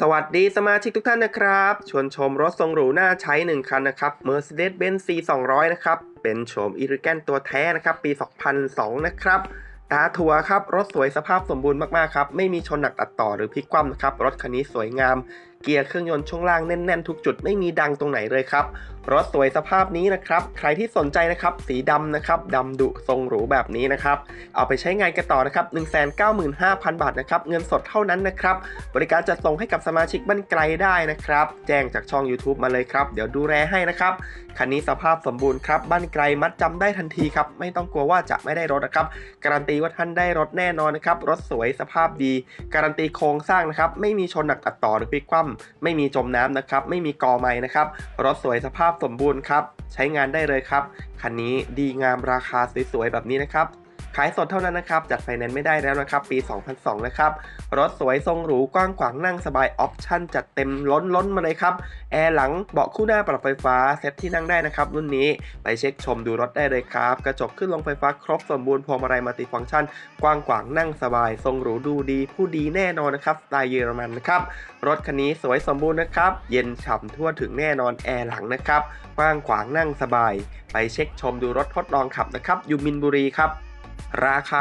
สวัสดีสมาชิกทุกท่านนะครับ ชวนชมรถทรงหรูน่าใช้ 1 คันนะครับ Mercedes-Benz C200 นะครับ เป็นโฉมอีริแกนตัวแท้นะครับ ปี 2002 นะครับ ตาถั่วครับ รถสวยสภาพสมบูรณ์มาก ๆ ครับ ไม่มีชนหนักตัดต่อหรือพลิกคว่ำนะครับ รถคันนี้สวยงาม เกียร์เครื่องยนต์ช่วงล่างแน่น ๆ ทุกจุดไม่มีดังตรงไหนเลยครับรถสวยสภาพนี้นะครับ ใครที่สนใจนะครับสีดำนะครับดำดุทรงหรูแบบนี้นะครับ เอาไปใช้งานกันต่อนะครับ 195,000 บาทนะครับ เงินสดเท่านั้นนะครับ บริการจัดส่งให้กับสมาชิกบ้านไกลได้นะครับ แจ้งจากช่อง YouTube มาเลยครับ เดี๋ยวดูแลให้นะครับ คันนี้สภาพสมบูรณ์ครับ บ้านไกลมัดจำได้ทันทีครับ ไม่ต้องกลัวว่าจะไม่ได้รถนะครับ การันตีว่าท่านได้รถแน่นอนนะครับ รถสวยสภาพดี การันตีโครงสร้างนะครับ ไม่มีชนหนักตัดต่อหรือพลิกคว่ำไม่มีจมน้ำนะครับ ไม่มีกอไม้นะครับ รถสวยสภาพสมบูรณ์ครับ ใช้งานได้เลยครับ คันนี้ดีงามราคาสวยๆแบบนี้นะครับ ขายสดเท่านั้นนะครับจัดไฟแนนซ์ไม่ได้แล้วนะครับปี 2002 นะครับรถสวยทรงหรูกว้างขวางนั่งสบายออปชั่นจัดเต็มล้นล้นมาเลยครับแอร์หลังเบาะคู่หน้าปรับไฟฟ้าเซ็ตที่นั่งได้นะครับรุ่นนี้ไปเช็คชมดูรถได้เลยครับกระจกขึ้นลงไฟฟ้าครบสมบูรณ์พวงมาลัยมัลติฟังก์ชัน กว้างขวางนั่งสบาย ทรงหรูดูดี ผู้ดีแน่นอนนะครับสไตล์เยอรมันนะครับรถคันนี้สวยสมบูรณ์นะครับเย็นฉ่ำทั่วถึงแน่นอนแอร์หลังนะครับกว้างขวางนั่งสบาย ไปเช็คชมดูรถทดลองขับนะครับอยู่มินบุรีครับ ราคา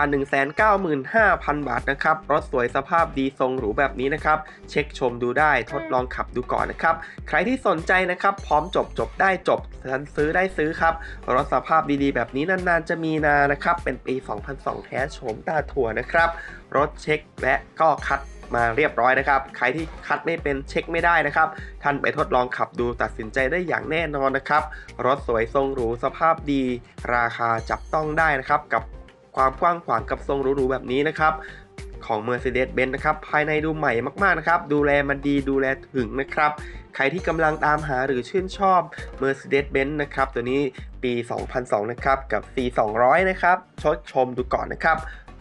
195,000 บาทนะครับ รถสวยสภาพดีทรงหรูแบบนี้นะครับ เช็คชมดูได้ทดลองขับดูก่อนนะครับ ใครที่สนใจนะครับ พร้อมจบจบได้จบทันซื้อได้ซื้อครับ รถสภาพดีๆ แบบนี้นานๆ จะมีนานะครับ เป็นปี 2002 แท้โฉมตาถั่วนะครับ รถเช็คและก็คัดมาเรียบร้อยนะครับ ใครที่คัดไม่เป็นเช็คไม่ได้นะครับ ท่านไปทดลองขับดูตัดสินใจได้อย่างแน่นอนนะครับ รถสวยทรงหรูสภาพดี ราคาจับต้องได้นะครับกับ ความกว้างขวางกับทรงหรูๆแบบนี้นะครับของ Mercedes-Benz นะครับ ภายในดูใหม่มากๆนะครับ ดูแลมันดีดูแลถึงนะครับ ใครที่กำลังตามหาหรือชื่นชอบ Mercedes-Benz นะครับ ตัวนี้ปี 2002 นะครับ กับ C200 นะครับ ชดชมดูก่อนนะครับ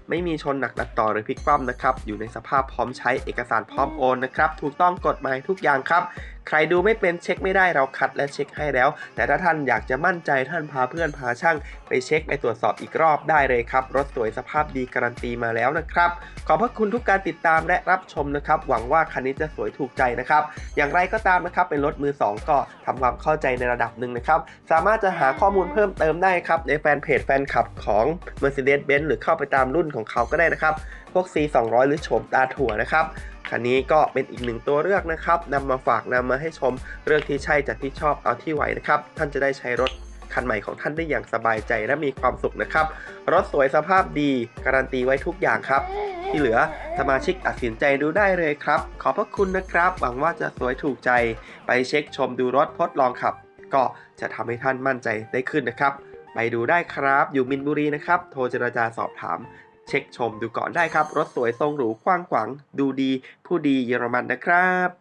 ไม่มีชนหนักตัดต่อหรือพลิกคว่ำนะครับ อยู่ในสภาพพร้อมใช้เอกสารพร้อมโอนนะครับ ถูกต้องกฎหมายทุกอย่างครับใครดูไม่เป็นเช็คไม่ได้เราคัดและเช็คให้แล้ว แต่ถ้าท่านอยากจะมั่นใจท่านพาเพื่อนพาช่าง ไปเช็คไปตรวจสอบอีกรอบได้เลยครับ รถสวยสภาพดีการันตีมาแล้วนะครับ ขอบพระคุณทุกการติดตามและรับชมนะครับ หวังว่าคันนี้จะสวยถูกใจนะครับ อย่างไรก็ตามนะครับเป็นรถมือ 2 ก็ทำความเข้าใจในระดับหนึ่งนะครับ สามารถจะหาข้อมูลเพิ่มเติมได้ครับ ในแฟนเพจแฟนคลับของ Mercedes-Benz หรือเข้าไปตามรุ่นของเขาก็ได้นะครับพวก C200 หรือโฉมตาถั่วนะครับ คันนี้ก็เป็นอีกหนึ่งตัวเลือกนะครับนำมาฝากนำมาให้ชมเรื่องที่ใช่จากที่ชอบเอาที่ไหวนะครับ ท่านจะได้ใช้รถคันใหม่ของท่านได้อย่างสบายใจและมีความสุขนะครับ รถสวยสภาพดี การันตีไว้ทุกอย่างครับ ที่เหลือสมาชิกตัดสินใจดูได้เลยครับ ขอบพระคุณนะครับ หวังว่าจะสวยถูกใจ ไปเช็คชมดูรถทดลองขับ ก็จะทำให้ท่านมั่นใจได้ขึ้นนะครับ ไปดูได้ครับ อยู่มินบุรีนะครับ โทรเจรจาสอบถาม เช็คชมดูก่อนได้ครับ รถสวยทรงหรูกว้างขวางดูดีผู้ดีเยอรมันนะครับ